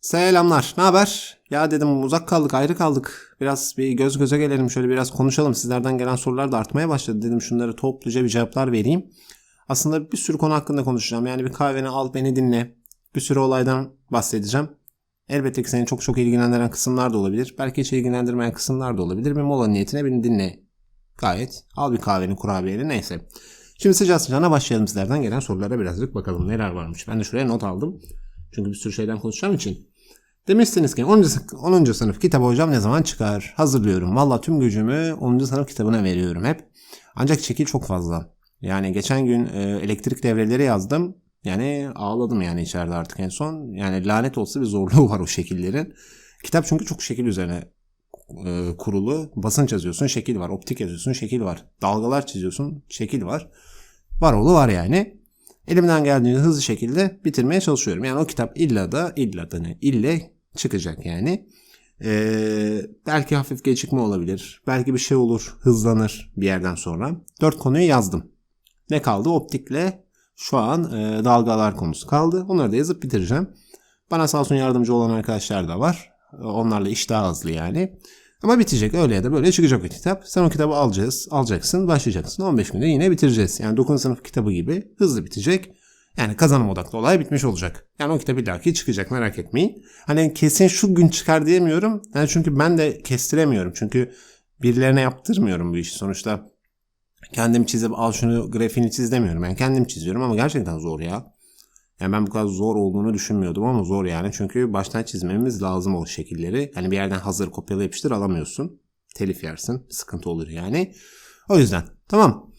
Selamlar. Ne haber? Ya dedim uzak kaldık, ayrı kaldık. Biraz bir göz göze gelelim, şöyle biraz konuşalım. Sizlerden gelen sorular da artmaya başladı. Dedim şunları topluca bir cevaplar vereyim. Aslında bir sürü konu hakkında konuşacağım. Yani bir kahveni al, beni dinle. Bir sürü olaydan bahsedeceğim. Elbette ki seni çok çok ilgilendiren kısımlar da olabilir. Belki hiç ilgilendirmeyen kısımlar da olabilir. Bir mola niyetine beni dinle. Gayet. Al bir kahveni, kurabiyeni neyse. Şimdi sıcağı sıcağına başlayalım sizlerden gelen sorulara birazcık bakalım neler varmış. Ben de şuraya not aldım. Çünkü bir sürü şeyden konuşacağım için. Demişsiniz ki 10. sı- 10. sınıf kitabı hocam ne zaman çıkar? Hazırlıyorum. Valla tüm gücümü 10. sınıf kitabına veriyorum hep. Ancak çekil çok fazla. Yani geçen gün e, elektrik devreleri yazdım. Yani ağladım yani içeride artık en son. Yani lanet olsa bir zorluğu var o şekillerin. Kitap çünkü çok şekil üzerine e, kurulu. Basınç yazıyorsun şekil var. Optik yazıyorsun şekil var. Dalgalar çiziyorsun şekil var. Var oğlu var yani. Elimden geldiğince hızlı şekilde bitirmeye çalışıyorum. Yani o kitap illa da illa da ne? İlle çıkacak yani. Ee, belki hafif gecikme olabilir. Belki bir şey olur. Hızlanır bir yerden sonra. Dört konuyu yazdım. Ne kaldı? Optikle şu an e, dalgalar konusu kaldı. Onları da yazıp bitireceğim. Bana sağ olsun yardımcı olan arkadaşlar da var. Onlarla iş daha hızlı yani. Ama bitecek öyle ya da böyle çıkacak o kitap. Sen o kitabı alacağız, alacaksın, başlayacaksın. 15 günde yine bitireceğiz. Yani 9. sınıf kitabı gibi hızlı bitecek. Yani kazanım odaklı olay bitmiş olacak. Yani o kitap illaki çıkacak merak etmeyin. Hani kesin şu gün çıkar diyemiyorum. Yani çünkü ben de kestiremiyorum. Çünkü birilerine yaptırmıyorum bu işi. Sonuçta kendim çizip al şunu grafiğini çiz demiyorum. Ben kendim çiziyorum ama gerçekten zor ya. Yani ben bu kadar zor olduğunu düşünmüyordum ama zor yani. Çünkü baştan çizmemiz lazım o şekilleri. Yani bir yerden hazır kopyala yapıştır alamıyorsun. Telif yersin. Sıkıntı olur yani. O yüzden. Tamam.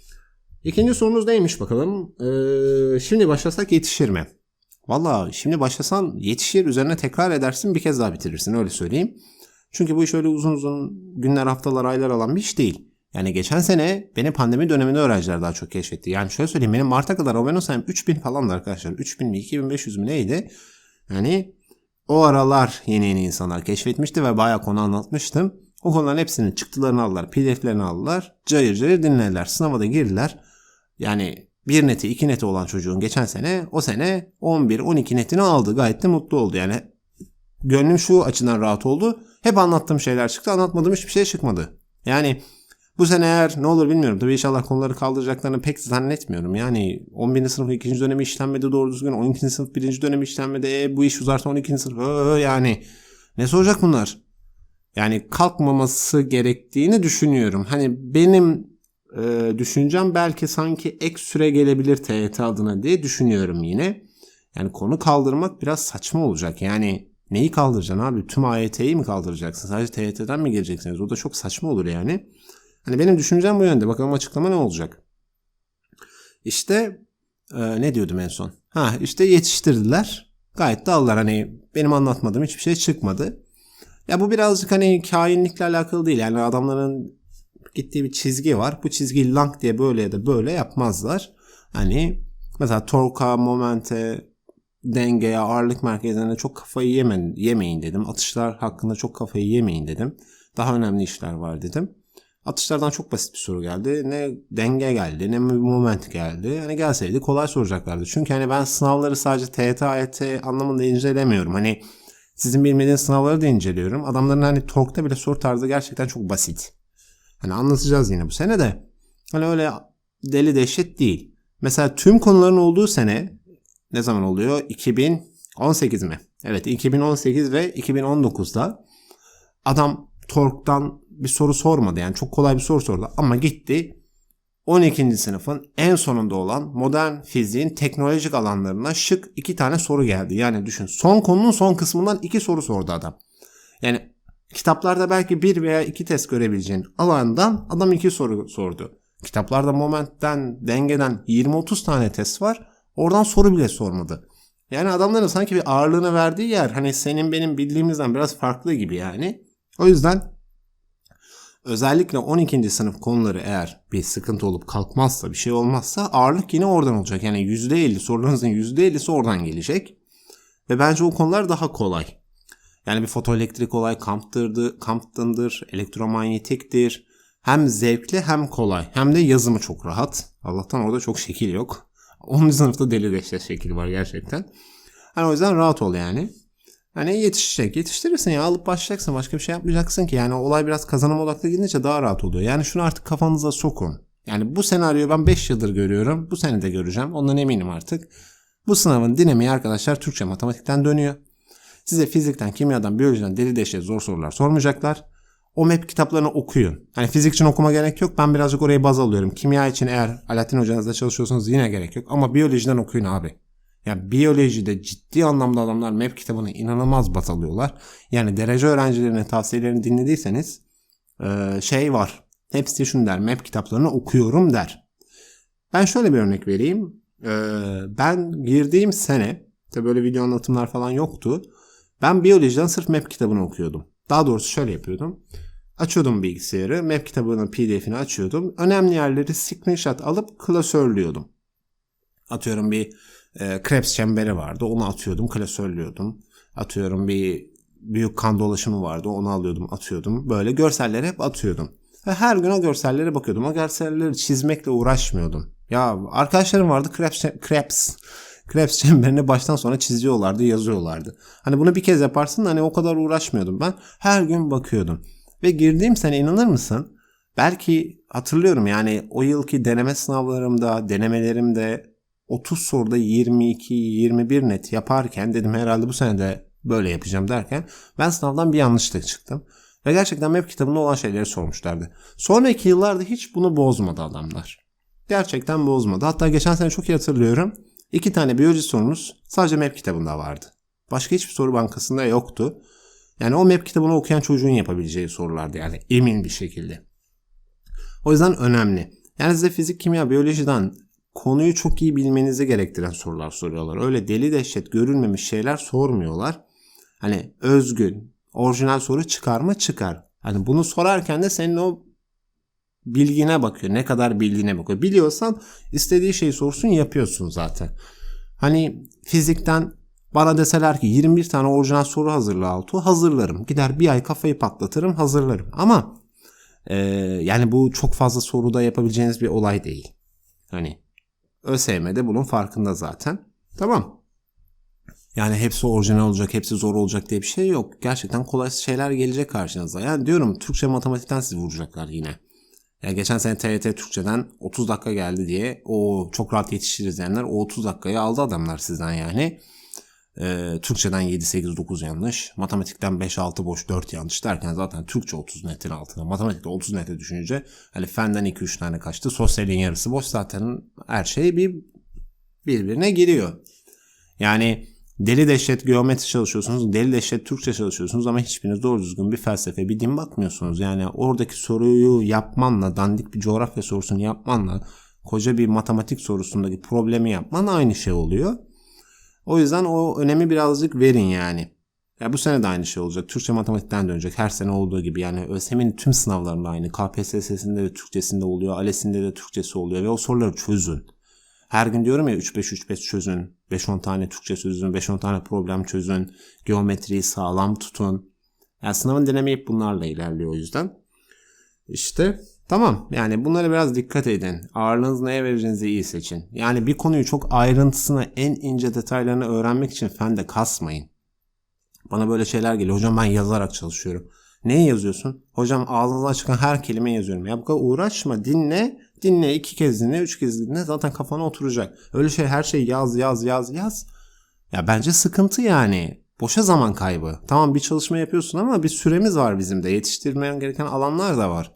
İkinci sorunuz neymiş bakalım. Ee, şimdi başlasak yetişir mi? Valla şimdi başlasan yetişir. Üzerine tekrar edersin bir kez daha bitirirsin öyle söyleyeyim. Çünkü bu iş öyle uzun uzun günler, haftalar, aylar alan bir iş değil. Yani geçen sene beni pandemi döneminde öğrenciler daha çok keşfetti. Yani şöyle söyleyeyim benim Mart'a kadar abone sayım 3000 falandı arkadaşlar. 3000 mi 2500 mü neydi? Yani o aralar yeni yeni insanlar keşfetmişti ve bayağı konu anlatmıştım. O konuların hepsinin çıktılarını aldılar, pdf'lerini aldılar. Cayır cayır dinlediler. Sınava da girdiler. Yani bir neti iki neti olan çocuğun geçen sene o sene 11-12 netini aldı. Gayet de mutlu oldu. Yani gönlüm şu açıdan rahat oldu. Hep anlattığım şeyler çıktı. Anlatmadığım hiçbir şey çıkmadı. Yani bu sene eğer ne olur bilmiyorum. Tabii inşallah konuları kaldıracaklarını pek zannetmiyorum. Yani 11. sınıf 2. dönemi işlenmedi doğru düzgün. 12. sınıf 1. dönemi işlenmedi. E, bu iş uzarsa 12. sınıf. Ö, yani ne soracak bunlar? Yani kalkmaması gerektiğini düşünüyorum. Hani benim e, düşüncem belki sanki ek süre gelebilir TYT adına diye düşünüyorum yine. Yani konu kaldırmak biraz saçma olacak. Yani neyi kaldıracaksın abi? Tüm AYT'yi mi kaldıracaksın? Sadece TYT'den mi geleceksiniz? O da çok saçma olur yani. Hani benim düşüncem bu yönde. Bakalım açıklama ne olacak? İşte e, ne diyordum en son? Ha işte yetiştirdiler. Gayet de aldılar. Hani benim anlatmadığım hiçbir şey çıkmadı. Ya bu birazcık hani kainlikle alakalı değil. Yani adamların gittiği bir çizgi var. Bu çizgiyi lang diye böyle ya da böyle yapmazlar. Hani mesela torka, momente, dengeye, ağırlık merkezlerine çok kafayı yemeyin, yemeyin dedim. Atışlar hakkında çok kafayı yemeyin dedim. Daha önemli işler var dedim. Atışlardan çok basit bir soru geldi. Ne denge geldi ne moment geldi. Hani gelseydi kolay soracaklardı. Çünkü hani ben sınavları sadece TYT, AYT anlamında incelemiyorum. Hani sizin bilmediğiniz sınavları da inceliyorum. Adamların hani torkta bile soru tarzı gerçekten çok basit. Hani anlatacağız yine bu sene de. Hani öyle deli dehşet değil. Mesela tüm konuların olduğu sene ne zaman oluyor? 2018 mi? Evet 2018 ve 2019'da adam Tork'tan bir soru sormadı. Yani çok kolay bir soru sordu ama gitti 12. sınıfın en sonunda olan modern fiziğin teknolojik alanlarına şık iki tane soru geldi. Yani düşün son konunun son kısmından iki soru sordu adam. Yani kitaplarda belki bir veya iki test görebileceğin alandan adam iki soru sordu. Kitaplarda momentten, dengeden 20-30 tane test var. Oradan soru bile sormadı. Yani adamların sanki bir ağırlığını verdiği yer hani senin benim bildiğimizden biraz farklı gibi yani. O yüzden özellikle 12. sınıf konuları eğer bir sıkıntı olup kalkmazsa bir şey olmazsa ağırlık yine oradan olacak. Yani %50 sorularınızın %50'si oradan gelecek. Ve bence o konular daha kolay. Yani bir fotoelektrik olay Compton'dır, Compton'dır, elektromanyetiktir. Hem zevkli hem kolay. Hem de yazımı çok rahat. Allah'tan orada çok şekil yok. 10. sınıfta deli dehşet şekil var gerçekten. Hani o yüzden rahat ol yani. Hani yetişecek. Yetiştirirsin ya alıp başlayacaksın. Başka bir şey yapmayacaksın ki. Yani olay biraz kazanım odaklı gidince daha rahat oluyor. Yani şunu artık kafanıza sokun. Yani bu senaryoyu ben 5 yıldır görüyorum. Bu sene de göreceğim. Ondan eminim artık. Bu sınavın dinamiği arkadaşlar Türkçe matematikten dönüyor. Size fizikten, kimyadan, biyolojiden deli deşe zor sorular sormayacaklar. O map kitaplarını okuyun. Hani fizik için okuma gerek yok. Ben birazcık orayı baz alıyorum. Kimya için eğer Alaaddin hocanızla çalışıyorsanız yine gerek yok. Ama biyolojiden okuyun abi. Yani biyolojide ciddi anlamda adamlar map kitabını inanılmaz baz alıyorlar. Yani derece öğrencilerine tavsiyelerini dinlediyseniz şey var. Hepsi şunu der. Map kitaplarını okuyorum der. Ben şöyle bir örnek vereyim. Ben girdiğim sene de böyle video anlatımlar falan yoktu. Ben biyolojiden sırf map kitabını okuyordum. Daha doğrusu şöyle yapıyordum. Açıyordum bilgisayarı, map kitabının pdf'ini açıyordum. Önemli yerleri screenshot alıp klasörlüyordum. Atıyorum bir e, Krebs çemberi vardı, onu atıyordum, klasörlüyordum. Atıyorum bir büyük kan dolaşımı vardı, onu alıyordum, atıyordum. Böyle görselleri hep atıyordum. Ve her gün o görsellere bakıyordum. O görselleri çizmekle uğraşmıyordum. Ya arkadaşlarım vardı Krebs, Krebs Krebs çemberini baştan sona çiziyorlardı, yazıyorlardı. Hani bunu bir kez yaparsın hani o kadar uğraşmıyordum ben. Her gün bakıyordum. Ve girdiğim sene inanır mısın? Belki hatırlıyorum yani o yılki deneme sınavlarımda, denemelerimde 30 soruda 22-21 net yaparken dedim herhalde bu sene de böyle yapacağım derken ben sınavdan bir yanlışlık çıktım. Ve gerçekten map kitabında olan şeyleri sormuşlardı. Sonraki yıllarda hiç bunu bozmadı adamlar. Gerçekten bozmadı. Hatta geçen sene çok iyi hatırlıyorum. İki tane biyoloji sorumuz sadece map kitabında vardı. Başka hiçbir soru bankasında yoktu. Yani o map kitabını okuyan çocuğun yapabileceği sorulardı yani emin bir şekilde. O yüzden önemli. Yani size fizik, kimya, biyolojiden konuyu çok iyi bilmenizi gerektiren sorular soruyorlar. Öyle deli dehşet görülmemiş şeyler sormuyorlar. Hani özgün, orijinal soru çıkar mı? Çıkar. Hani bunu sorarken de senin o bilgine bakıyor. Ne kadar bildiğine bakıyor. Biliyorsan istediği şeyi sorsun yapıyorsun zaten. Hani fizikten bana deseler ki 21 tane orijinal soru hazırla Altu hazırlarım. Gider bir ay kafayı patlatırım hazırlarım. Ama e, yani bu çok fazla soruda yapabileceğiniz bir olay değil. Hani ÖSYM'de bunun farkında zaten. Tamam. Yani hepsi orijinal olacak, hepsi zor olacak diye bir şey yok. Gerçekten kolay şeyler gelecek karşınıza. Yani diyorum Türkçe matematikten sizi vuracaklar yine. Ya geçen sene TRT Türkçe'den 30 dakika geldi diye o çok rahat yetiştiririz diyenler o 30 dakikayı aldı adamlar sizden yani. Ee, Türkçeden 7, 8, 9 yanlış. Matematikten 5, 6 boş 4 yanlış derken zaten Türkçe 30 netin altına. Matematikte 30 nete düşününce hani fenden 2-3 tane kaçtı. Sosyalin yarısı boş zaten her şey bir birbirine giriyor. Yani Deli deşet geometri çalışıyorsunuz, deli deşet Türkçe çalışıyorsunuz ama hiçbiriniz doğru düzgün bir felsefe, bir din bakmıyorsunuz. Yani oradaki soruyu yapmanla, dandik bir coğrafya sorusunu yapmanla, koca bir matematik sorusundaki problemi yapman aynı şey oluyor. O yüzden o önemi birazcık verin yani. Ya bu sene de aynı şey olacak. Türkçe matematikten dönecek. Her sene olduğu gibi. Yani ÖSYM'nin tüm sınavlarında aynı. KPSS'sinde de Türkçesinde oluyor. ALES'inde de Türkçesi oluyor. Ve o soruları çözün. Her gün diyorum ya 3-5-3-5 çözün. 5-10 tane Türkçe çözün. 5-10 tane problem çözün. Geometriyi sağlam tutun. Yani sınavın denemi hep bunlarla ilerliyor o yüzden. İşte tamam yani bunlara biraz dikkat edin. Ağırlığınızı neye vereceğinizi iyi seçin. Yani bir konuyu çok ayrıntısına en ince detaylarını öğrenmek için fende kasmayın. Bana böyle şeyler geliyor. Hocam ben yazarak çalışıyorum. Ne yazıyorsun? Hocam ağzınızdan çıkan her kelime yazıyorum. Ya bu kadar uğraşma dinle Dinle iki kez dinle, üç kez dinle zaten kafana oturacak. Öyle şey her şey yaz yaz yaz yaz. Ya bence sıkıntı yani. Boşa zaman kaybı. Tamam bir çalışma yapıyorsun ama bir süremiz var bizim de. Yetiştirmeyen gereken alanlar da var.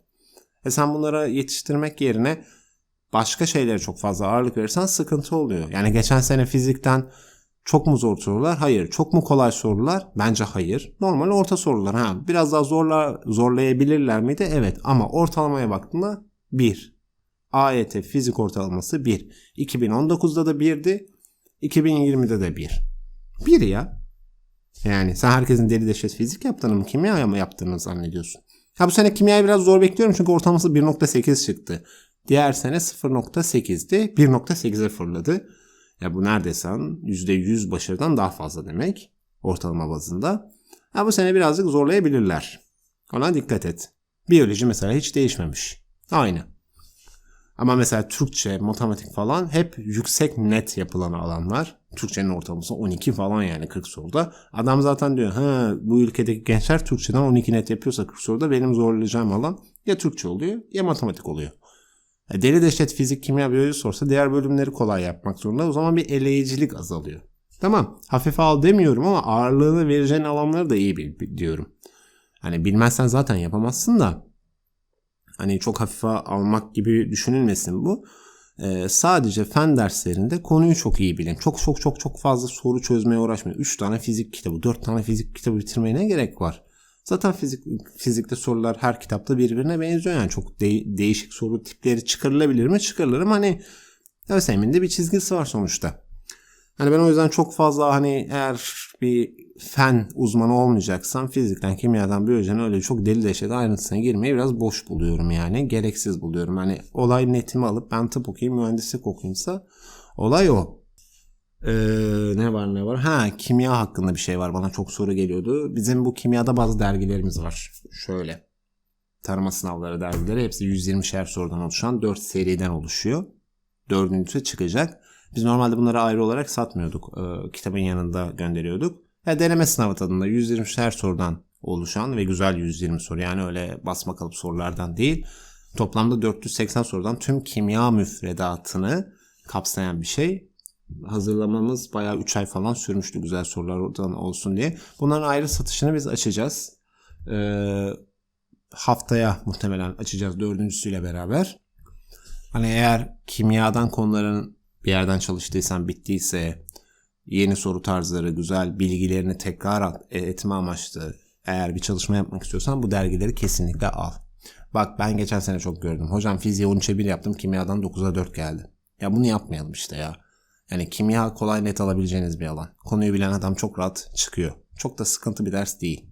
E sen bunlara yetiştirmek yerine başka şeylere çok fazla ağırlık verirsen sıkıntı oluyor. Yani geçen sene fizikten çok mu zor sorular? Hayır. Çok mu kolay sorular? Bence hayır. Normal orta sorular. Ha, biraz daha zorla, zorlayabilirler miydi? Evet. Ama ortalamaya baktığında 1. AYT fizik ortalaması 1. 2019'da da 1'di. 2020'de de 1. 1 ya. Yani sen herkesin deli deşet fizik yaptığını mı kimya mı yaptığını zannediyorsun. Ha bu sene kimyayı biraz zor bekliyorum çünkü ortalaması 1.8 çıktı. Diğer sene 0.8'di. 1.8'e fırladı. Ya bu neredeyse %100 başarıdan daha fazla demek ortalama bazında. Ha bu sene birazcık zorlayabilirler. Ona dikkat et. Biyoloji mesela hiç değişmemiş. Aynı. Ama mesela Türkçe, matematik falan hep yüksek net yapılan alanlar. Türkçenin ortalaması 12 falan yani 40 soruda. Adam zaten diyor ha bu ülkedeki gençler Türkçeden 12 net yapıyorsa 40 soruda benim zorlayacağım alan ya Türkçe oluyor ya matematik oluyor. Deli deşet fizik, kimya, biyoloji sorsa diğer bölümleri kolay yapmak zorunda. O zaman bir eleyicilik azalıyor. Tamam hafife al demiyorum ama ağırlığını vereceğin alanları da iyi bil diyorum. Hani bilmezsen zaten yapamazsın da hani çok hafife almak gibi düşünülmesin bu. Ee, sadece fen derslerinde konuyu çok iyi bilin. Çok çok çok çok fazla soru çözmeye uğraşmayın. 3 tane fizik kitabı, 4 tane fizik kitabı bitirmeye ne gerek var? Zaten fizik fizikte sorular her kitapta birbirine benziyor yani çok de- değişik soru tipleri çıkarılabilir mi? Çıkarılır ama hani ÖSYM'in de bir çizgisi var sonuçta. Hani ben o yüzden çok fazla hani eğer bir fen uzmanı olmayacaksan fizikten, kimyadan, biyolojiden öyle çok deli deşet ayrıntısına girmeyi biraz boş buluyorum yani. Gereksiz buluyorum. Hani olay netimi alıp ben tıp okuyayım, mühendislik okuyayımsa olay o. Ee, ne var ne var? Ha kimya hakkında bir şey var. Bana çok soru geliyordu. Bizim bu kimyada bazı dergilerimiz var. Şöyle. Tarama sınavları dergileri. Hepsi 120'şer sorudan oluşan 4 seriden oluşuyor. Dördüncüsü çıkacak. Biz normalde bunları ayrı olarak satmıyorduk. Ee, kitabın yanında gönderiyorduk. Ya deneme sınavı tadında 120'şer sorudan oluşan ve güzel 120 soru. Yani öyle basma kalıp sorulardan değil. Toplamda 480 sorudan tüm kimya müfredatını kapsayan bir şey hazırlamamız bayağı 3 ay falan sürmüştü güzel sorulardan olsun diye. Bunların ayrı satışını biz açacağız. Ee, haftaya muhtemelen açacağız dördüncüsüyle beraber. Hani eğer kimyadan konuların bir yerden çalıştıysan bittiyse yeni soru tarzları, güzel bilgilerini tekrar etme amaçlı eğer bir çalışma yapmak istiyorsan bu dergileri kesinlikle al. Bak ben geçen sene çok gördüm. Hocam fiziğe 13'e 1 yaptım kimyadan 9'a 4 geldi. Ya bunu yapmayalım işte ya. Yani kimya kolay net alabileceğiniz bir alan. Konuyu bilen adam çok rahat çıkıyor. Çok da sıkıntı bir ders değil.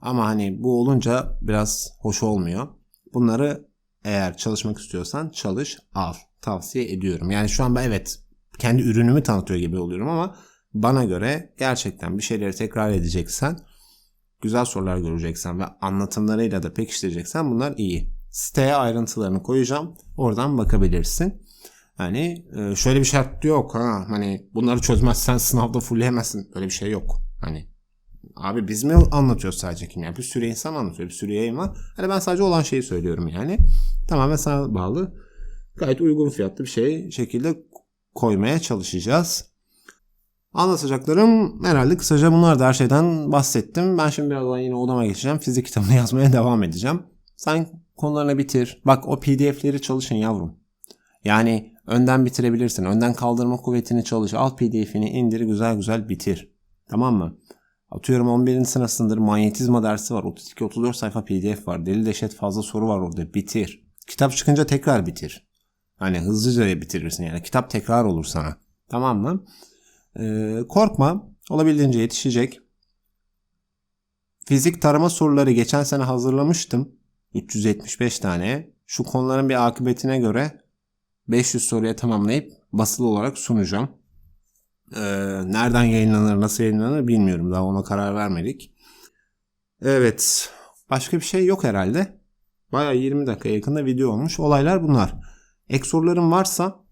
Ama hani bu olunca biraz hoş olmuyor. Bunları eğer çalışmak istiyorsan çalış, al. Tavsiye ediyorum. Yani şu an ben evet kendi ürünümü tanıtıyor gibi oluyorum ama bana göre gerçekten bir şeyleri tekrar edeceksen, güzel sorular göreceksen ve anlatımlarıyla da pekiştireceksen bunlar iyi. Siteye ayrıntılarını koyacağım. Oradan bakabilirsin. Hani e, şöyle bir şart yok ha hani bunları çözmezsen sınavda fullleyemezsin. Öyle bir şey yok. Hani abi biz mi anlatıyoruz sadece kimya? Bir sürü insan anlatıyor. Bir sürü yayın var. Hani ben sadece olan şeyi söylüyorum yani. Tamamen sana bağlı. Gayet uygun fiyatlı bir şey şekilde koymaya çalışacağız. Anlatacaklarım herhalde kısaca bunlar da her şeyden bahsettim. Ben şimdi birazdan yine odama geçeceğim. Fizik kitabını yazmaya devam edeceğim. Sen konularını bitir. Bak o pdf'leri çalışın yavrum. Yani önden bitirebilirsin. Önden kaldırma kuvvetini çalış. Al pdf'ini indir güzel güzel bitir. Tamam mı? Atıyorum 11. sınıfsındır manyetizma dersi var. 32-34 sayfa pdf var. Deli deşet fazla soru var orada. Bitir. Kitap çıkınca tekrar bitir. Hani hızlıca bitirirsin yani. Kitap tekrar olur sana. Tamam mı? Ee, korkma. Olabildiğince yetişecek. Fizik tarama soruları geçen sene hazırlamıştım. 375 tane. Şu konuların bir akıbetine göre 500 soruya tamamlayıp basılı olarak sunacağım. Ee, nereden yayınlanır, nasıl yayınlanır bilmiyorum. Daha ona karar vermedik. Evet. Başka bir şey yok herhalde. Baya 20 dakika yakında video olmuş. Olaylar bunlar. Ek soruların varsa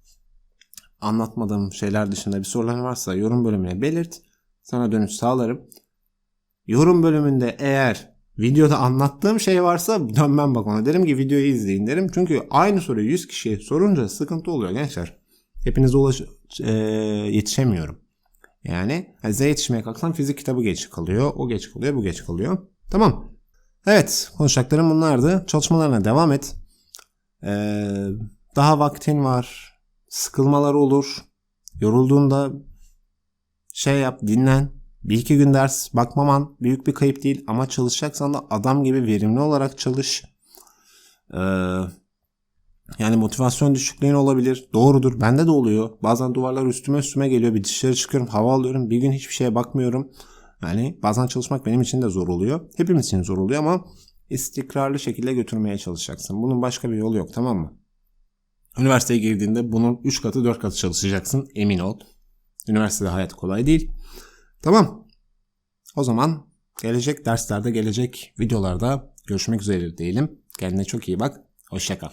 anlatmadığım şeyler dışında bir soruların varsa yorum bölümüne belirt. Sana dönüş sağlarım. Yorum bölümünde eğer videoda anlattığım şey varsa dönmem bak ona. Derim ki videoyu izleyin derim. Çünkü aynı soruyu 100 kişiye sorunca sıkıntı oluyor gençler. Hepinize ulaş e, yetişemiyorum. Yani, yani size yetişmeye kalksam fizik kitabı geç kalıyor. O geç kalıyor, bu geç kalıyor. Tamam. Evet, konuşacaklarım bunlardı. Çalışmalarına devam et. Ee, daha vaktin var. Sıkılmalar olur. Yorulduğunda şey yap, dinlen. Bir iki gün ders bakmaman büyük bir kayıp değil ama çalışacaksan da adam gibi verimli olarak çalış. Ee, yani motivasyon düşüklüğün olabilir. Doğrudur. Bende de oluyor. Bazen duvarlar üstüme üstüme geliyor. Bir dışarı çıkıyorum, hava alıyorum. Bir gün hiçbir şeye bakmıyorum. Yani bazen çalışmak benim için de zor oluyor. Hepimiz için zor oluyor ama istikrarlı şekilde götürmeye çalışacaksın. Bunun başka bir yolu yok tamam mı? Üniversiteye girdiğinde bunun 3 katı 4 katı çalışacaksın emin ol. Üniversitede hayat kolay değil. Tamam. O zaman gelecek derslerde gelecek videolarda görüşmek üzere diyelim. Kendine çok iyi bak. Hoşçakal.